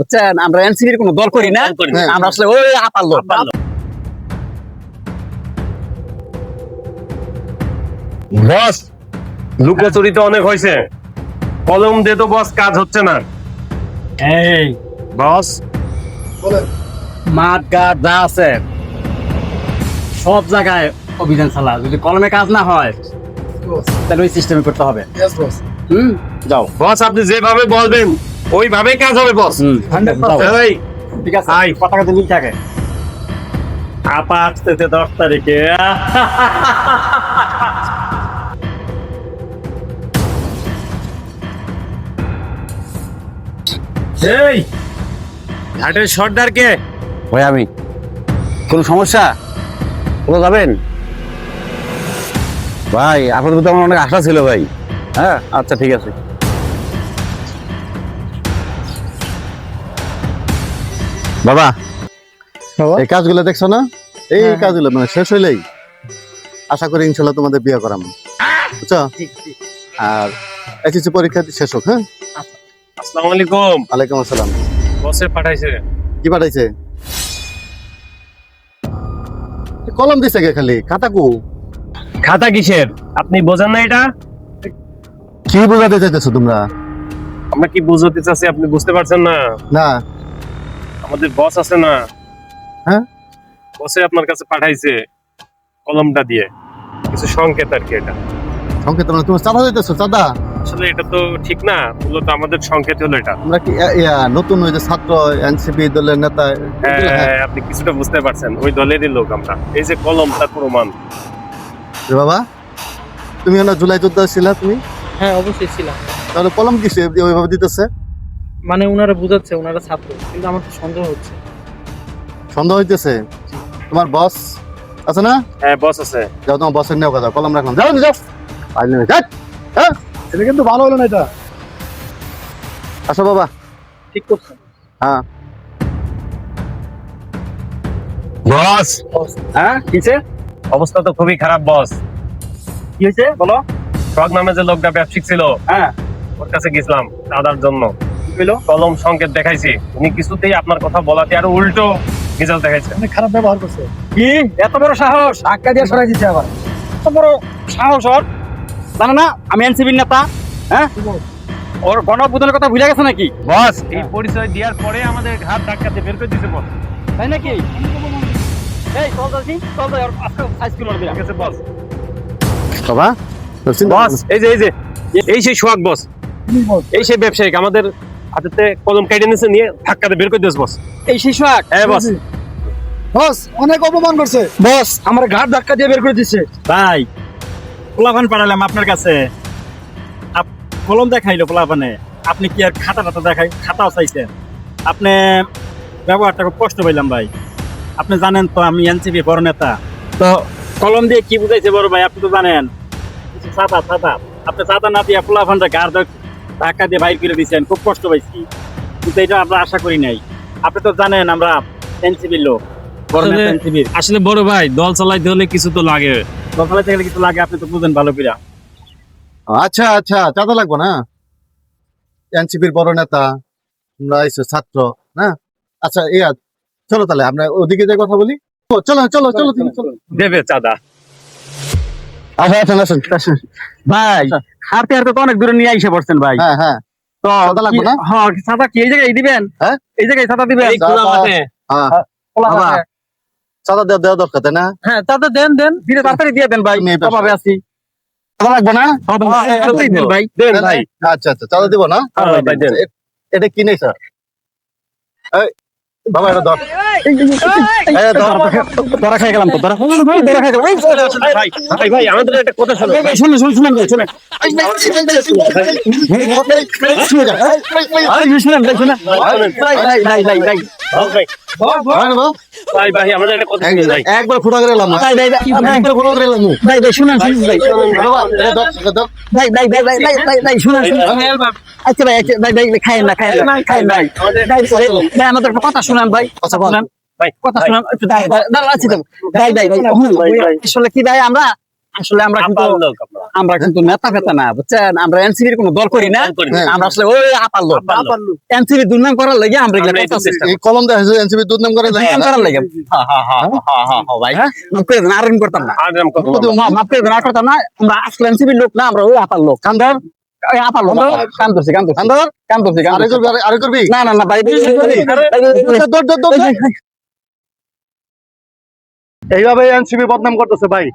বুঝছেন? আমরা এনসিপির কোনো দল করি না। আমরা আসলে ওই আপার লোক বস লুকোচুরি তো অনেক হয়েছে কলম দিয়ে তো বস কাজ হচ্ছে না। এই। বস। মাঠ ঘাট যা আছে সব জায়গায় অভিযান চালা। যদি কলমে কাজ না হয় তাহলে ওই সিস্টেমে করতে হবে। হুম? যাও। বস আপনি যেভাবে বলবেন ওইভাবেই কাজ হবে বস। এই, ঠিক আছে আই। পতাকা তো মিল থাকে। আপা আসতেছে দশ তারিখে। এই ঘাটের সর্দার কে ওই আমি। কোনো সমস্যা? কোথাও যাবেন? ভাই আপনার প্রতি আমার অনেক আশা ছিল ভাই। হ্যাঁ? আচ্ছা ঠিক আছে। বাবা এই কাজগুলো দেখছ না? এই কাজগুলো মানে শেষ হইলেই আশা করি ইনশাল্লাহ তোমাদের বিয়ে করাম। বুঝছ? আর এসএসসি পরীক্ষা শেষ হোক হ্যাঁ? আসসালামু আলাইকুম। ওয়ালাইকুম আসসালাম। বসে পাঠাইছে। কি পাঠাইছে? কলম দিছে কে খালি? খাতা কু। খাতা কিসের? আপনি বোঝেন না এটা? কি বোঝাতে চাইতেছো তোমরা? আমরা কি বুঝতে চাচ্ছি আপনি বুঝতে পারছেন না? না। আমাদের বস আছে না? হ্যাঁ? বসে আপনার কাছে পাঠাইছে কলমটা দিয়ে। কিছু সংকেত আর কি এটা। সংকেত মানে তোমরা চাঁদা দিতেছো চাঁদা? আসলে এটা তো ঠিক না মূলত আমাদের সংকেত হলো এটা। তোমরা কি নতুন ওই যে ছাত্র এনসিপি দলের নেতা হ্যাঁ। হ্যাঁ, আপনি কিছুটা বুঝতে পারছেন ওই দলেরই লোক আমরা। এই যে কলম তার প্রমাণ। রে বাবা তুমি না জুলাই যোদ্ধা ছিলা তুমি? হ্যাঁ অবশ্যই ছিলাম। তাহলে কলম কিসে ওইভাবে দিতেছে? মানে ওনারা বুঝাচ্ছে ওনারা ছাত্র কিন্তু আমার তো সন্দেহ হচ্ছে। সন্দেহ হইতেছে? তোমার বস আছে না? হ্যাঁ বস আছে। যাও তোমার বসের নেওয়া কথা কলম রাখলাম। যাও যাও। যাক হ্যাঁ? এটা কিন্তু ভালো হলো না এটা। আসো বাবা। ঠিক করছেন হ্যাঁ। বস হ্যাঁ কিসে অবস্থা তো খুবই খারাপ বস কি হয়েছে? বলো। ফ্রগ নামে যে লোকটা ব্যবসায়িক ছিল হ্যাঁ। ওর কাছে গেছিলাম দাদার জন্য। হইল কলম সংকেত দেখাইছি। উনি কিছুতেই আপনার কথা বলাতে আরও উল্টো রেজাল্ট দেখাইছে। অনেক খারাপ ব্যবহার করছে। কি? এত বড় সাহস? ধাক্কা দিয়ে সরাই দিচ্ছে আবার। এত বড় সাহস ওর? জানো না? আমি এনসিবির নেতা হ্যাঁ? ওর গণঅভ্যুত্থানের কথা ভুলে গেছে নাকি? বস এই পরিচয় দেওয়ার পরে আমাদের ঘাট ধাক্কাতে বের করে দিতে বস। তাই নাকি? এই চল যাচ্ছি চল যাই ওর আজকে সাইজ কিলো দিলাম ঠিক আছে বস। বাবা বস না। এই যে এই যে এই সেই সোহাগ বস। এই সেই ব্যবসায়িক আমাদের হাতেতে কলম কেটে নিয়েছে নিয়ে ধাক্কাতে বের করে দিয়েছে বস। এই শিশু এক হ্যাঁ বস। বস অনেক অপমান করছে। বস আমার ঘাট ধাক্কা দিয়ে বের করে দিচ্ছে ভাই পোলাপান পাঠালাম আপনার কাছে। আপ- কলম দেখাইলো পোলাপানে। আপনি কি আর খাতা টাতা দেখাই খাতাও চাইছেন? আপনি ব্যবহারটা খুব কষ্ট পাইলাম ভাই। আপনি জানেন তো আমি এনসিপি বড় নেতা। তো কলম দিয়ে কি বুঝাইছে বড় ভাই আপনি তো জানেন। ছাতা ছাতা আপনি ছাতা না দিয়ে পোলাপানটা গাড় ধাক্কা দিয়ে বাইর করে দিয়েছেন। খুব কষ্ট পাইছি। কিন্তু এটা আমরা আশা করি নাই। আপনি তো জানেন আমরা এনসিপির লোক। আসলে- বড় ভাই দল চালাইতে হলে কিছু তো লাগে। সকালে থেকে কিছু লাগে আপনি তো বুঝেন ভালো করে আচ্ছা আচ্ছা চাঁদা লাগবো না? এনসিপির বড় নেতা ছাত্র না? আচ্ছা ইয়া চলো তাহলে আমরা ওদিকে যে কথা বলি। চলো চলো চলো চলো। দেবে চাঁদা। আচ্ছা আচ্ছা আসুন আসুন। ভাই হারতে হারতে তো অনেক দূরে নিয়ে এসে পড়ছেন ভাই। হ্যাঁ হ্যাঁ। তো কি- হ্যাঁ ছাতা কি? এই জায়গায় দিবেন? হ্যাঁ? এই জায়গায় ছাতা দিবেন? হ্যাঁ। বাবা, দেওয়া দেওয়া দরকার তাই না? হ্যাঁ ছাতা দেন দেন। দিলে তাড়াতাড়ি দিয়ে দেন ভাই। অভাবে আছি। চাঁদা লাগবে না? হ্যাঁ, ভাই দেন ভাই। আচ্ছা আচ্ছা চাঁদা দিব না? হ্যাঁ। এটা কি নেই স্যার? বাবা এটা ধর খাই গেলাম তো খাই গেলাম ভাই ভাই ভাই আমাদের একটা কথা শোনো শুনুন ভাই, হ্যাঁ, একবার ফুটা করে এলাম না। ভাই, ভাই, ভাই, ভাই, একবার ফুটা করে এলাম না। ভাই, ভাই, শুনুন, শুনুন, ভাই। বাবা, এটা ধর, এটা ধর। ভাই, ভাই, ভাই, ভাই, ভাই, ভাই, ভাই, শুনুন, শুনুন। আচ্ছা ভাই আচ্ছা, ভাই ভাই ভাই, খায়েন না খায়েন না খায়েন ভাই ভাই, আমাদের কথা শুনান ভাই। বল। শুনান। ভাই কথা শুনান একটু দাঁড়ান, আছি তো। ভাই ভাই ভাই আসলে কি ভাই আমরা আসলে আমরা কিন্তু। আমরা কিন্তু নেতা ফেতা না বুঝছেন? আমরা এনসিবির কোনো দল করি না। না। হ্যাঁ। আমরা আসলে ওই আপার লোক। এনসিবি দুর্নাম করার লাগে আমরা এই কলম দেখা যায় যায় দুর্নাম করার লাগে। হ্যাঁ হ্যাঁ হ্যাঁ ভাই। মাফ করে দেন আর আমি করতাম না। এরকম না। মাফ করে দেন করতাম না। আমরা আসলে এনসিবির লোক না আমরা ওই আপার লোক। কান্দার? না না না ভাই। এইভাবে এনসিপি বদনাম করতেছে ভাই।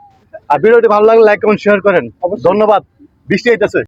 আর ভিডিওটি ভালো লাগলে লাইক কমেন্ট শেয়ার করেন। ধন্যবাদ। বৃষ্টি আইতেছে।